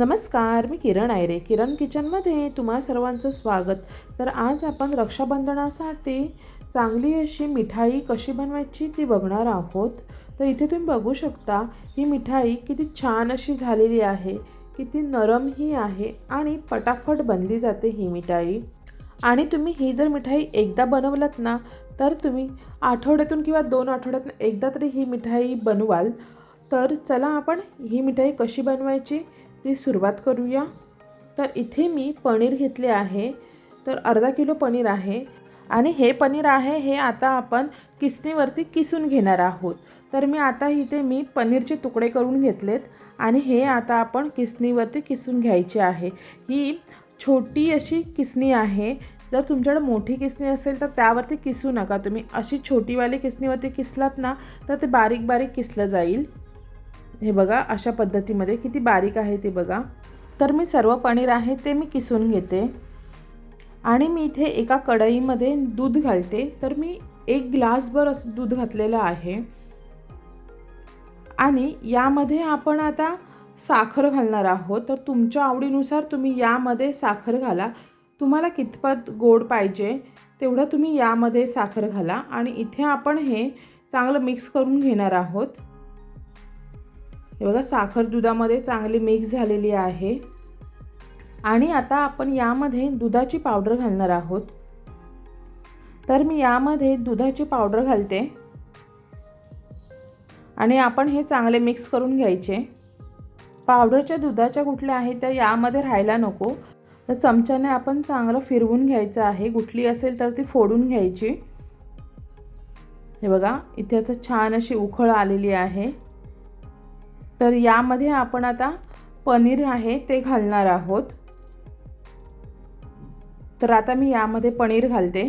नमस्कार मी किरण आयरे. किरण किचनमध्ये तुम्हा सर्वांचं स्वागत. तर आज आपण रक्षाबंधनासाठी चांगली अशी मिठाई कशी बनवायची ती बघणार आहोत. तर इथे तुम्ही बघू शकता ही मिठाई किती छान अशी झालेली आहे किती नरमही आहे आणि पटाफट बनली जाते ही मिठाई. आणि तुम्ही ही जर मिठाई एकदा बनवलात ना तर तुम्ही आठवड्यातून किंवा दोन आठवड्यातून एकदा तरी ही मिठाई बनवाल. तर चला आपण ही मिठाई कशी बनवायची ती सुरुवात करूया. तर इथे मी पनीर घेतले आहे. तर अर्धा किलो पनीर आहे. आणि हे पनीर आहे हे आता आपण किसणीवरती किसून घेणार आहोत. तर मी आता इथे मी पनीरचे तुकडे करून घेतलेत आणि हे आता आपण किसणीवरती किसून घ्यायचे आहे. ही छोटी अशी किसणी आहे. जर तुमच्याकडे मोठी किसणी असेल तर त्यावरती किसू नका. तुम्ही अशी छोटीवाली किसणीवरती किसलात ना तर ते बारीक बारीक किसलं जाईल. हे बघा अशा पद्धतीमध्ये किती बारीक आहे ते बघा. तर मी सर्व पनीर आहे ते मी किसून घेते. आणि मी इथे एका कढईमध्ये दूध घालते. तर मी एक ग्लासभर असं दूध घातलेलं आहे. आणि यामध्ये आपण आता साखर घालणार आहोत. तर तुमच्या आवडीनुसार तुम्ही यामध्ये साखर घाला. तुम्हाला कितपत गोड पाहिजे तेवढं तुम्ही यामध्ये साखर घाला. आणि इथे आपण हे चांगलं मिक्स करून घेणार आहोत. हे बघा साखर दुधामध्ये चांगली मिक्स झालेली आहे. आणि आता आपण यामध्ये दुधाची पावडर घालणार आहोत. तर मी यामध्ये दुधाची पावडर घालते. आणि आपण हे चांगले मिक्स करून घ्यायचे. पावडरच्या दुधाच्या गुठल्या आहेत त्या यामध्ये राहायला नको. तर चमच्याने आपण चांगलं फिरवून घ्यायचं आहे. गुठली असेल तर ती फोडून घ्यायची. हे बघा इथे आता छान अशी उखळ आलेली आहे. तर यामध्ये आपण आता पनीर आहे ते घालणार आहोत. तर आता मी यामध्ये पनीर घालते.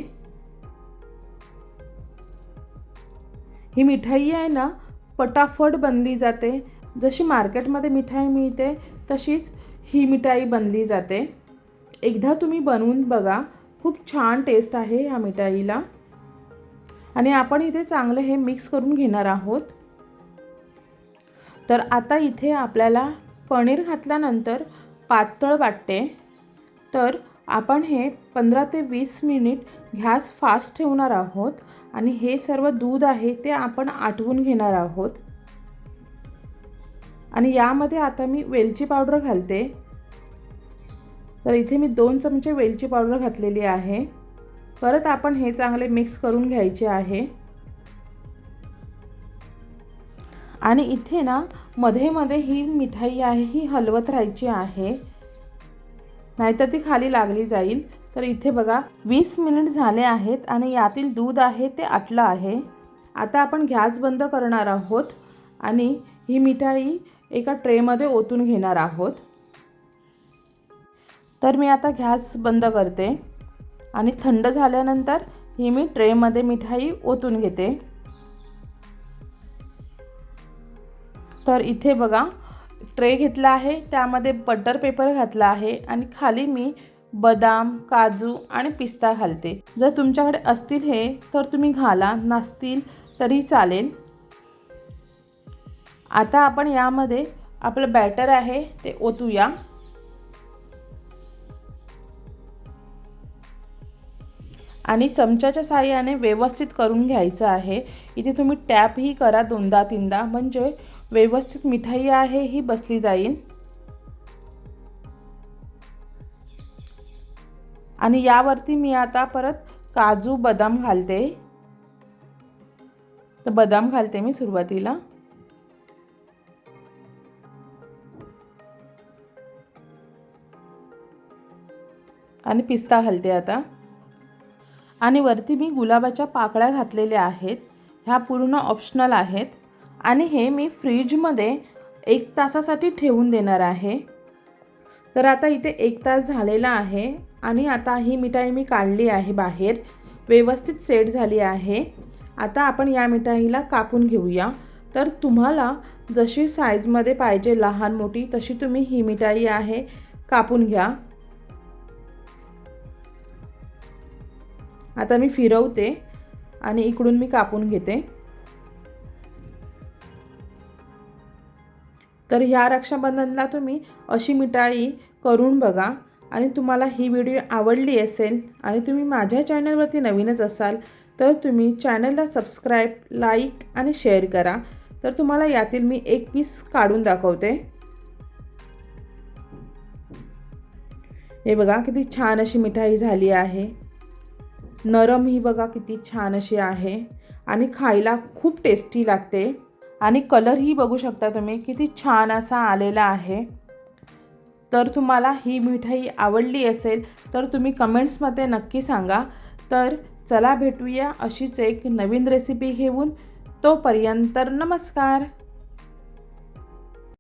ही मिठाई आहे ना पटाफट बनली जाते. जशी मार्केटमध्ये मिठाई मिळते तशीच ही मिठाई बनली जाते. एकदा तुम्ही बनवून बघा खूप छान टेस्ट आहे ह्या मिठाईला. आणि आपण इथे चांगलं हे मिक्स करून घेणार आहोत. तर आता इथे आपल्याला पनीर घातल्यानंतर पातळ वाटते. तर आपण हे पंधरा ते वीस मिनिट गॅस फास्ट ठेवणार आहोत आणि हे सर्व दूध आहे ते आपण आटवून घेणार आहोत. आणि यामध्ये आता मी वेलची पावडर घालते. तर इथे मी दोन चमचे वेलची पावडर घातलेली आहे. परत आपण हे चांगले मिक्स करून घ्यायचे आहे. आणि इथे ना मध्ये मध्ये ही मिठाई आहे ही हलवत राहायची आहे. नाहीतर ती खाली लागली जाईल. तर इथे बघा वीस मिनिट झाले आहेत आणि यातील दूध आहे ते आटलं आहे. आता आपण गॅस बंद करणार आहोत आणि ही मिठाई एका ट्रेमध्ये ओतून घेणार आहोत. तर मी आता गॅस बंद करते आणि थंड झाल्यानंतर ही मी ट्रेमध्ये मिठाई ओतून घेते. तर इथे बघा ट्रे घेतला आहे त्यामध्ये बटर पेपर घातला आहे आणि खाली मी बदाम काजू आणि पिस्ता घालते. जर तुमच्याकडे असतील हे तर तुम्ही घाला नसतील तरी चालेल. आता आपण यामध्ये आपलं बॅटर आहे ते ओतूया. आणि चमच्याच्या साह्याने व्यवस्थित करून घ्यायचं आहे. इथे तुम्ही टॅपही करा दोनदा तीनदा. म्हणजे व्यवस्थित मिठाई आहे ही बसली जाईल आणि यावरती मी आता परत काजू बदाम घालते. तर बदाम घालते मी सुरुवातीला. आणि पिस्ता घालते आता. आणि वरती मी गुलाबाच्या पाकळ्या घातलेल्या आहेत. ह्या पूर्ण ऑप्शनल आहेत. आणि हे मी फ्रीजमध्ये एक तासासाठी ठेवून देणार आहे. तर आता इथे एक तास झालेला आहे आणि आता ही मिठाई मी काढली आहे बाहेर. व्यवस्थित सेट झाली आहे. आता आपण या मिठाईला कापून घेऊया. तर तुम्हाला जशी साईजमध्ये पाहिजे लहान मोठी तशी तुम्ही ही मिठाई आहे कापून घ्या. आता मी फिरवते आणि इकडून मी कापून घेते. तर ह्या रक्षाबंधनला तुम्ही अशी मिठाई करून बघा. आणि तुम्हाला ही व्हिडिओ आवडली असेल आणि तुम्ही माझ्या चॅनलवरती नवीनच असाल तर तुम्ही चॅनलला सबस्क्राईब लाईक आणि शेअर करा. तर तुम्हाला यातील मी एक पीस काढून दाखवते. हे बघा किती छान अशी मिठाई झाली आहे. नरम ही बघा किती छान अशी आहे. आणि खायला खूप टेस्टी लागते. आणि कलरही बघू शकता तुम्ही किती छान असा आलेला आहे. तर तुम्हाला ही मिठाई आवडली असेल तर तुम्ही कमेंट्समध्ये नक्की सांगा. तर चला भेटूया अशीच एक नवीन रेसिपी घेऊन. तोपर्यंत नमस्कार.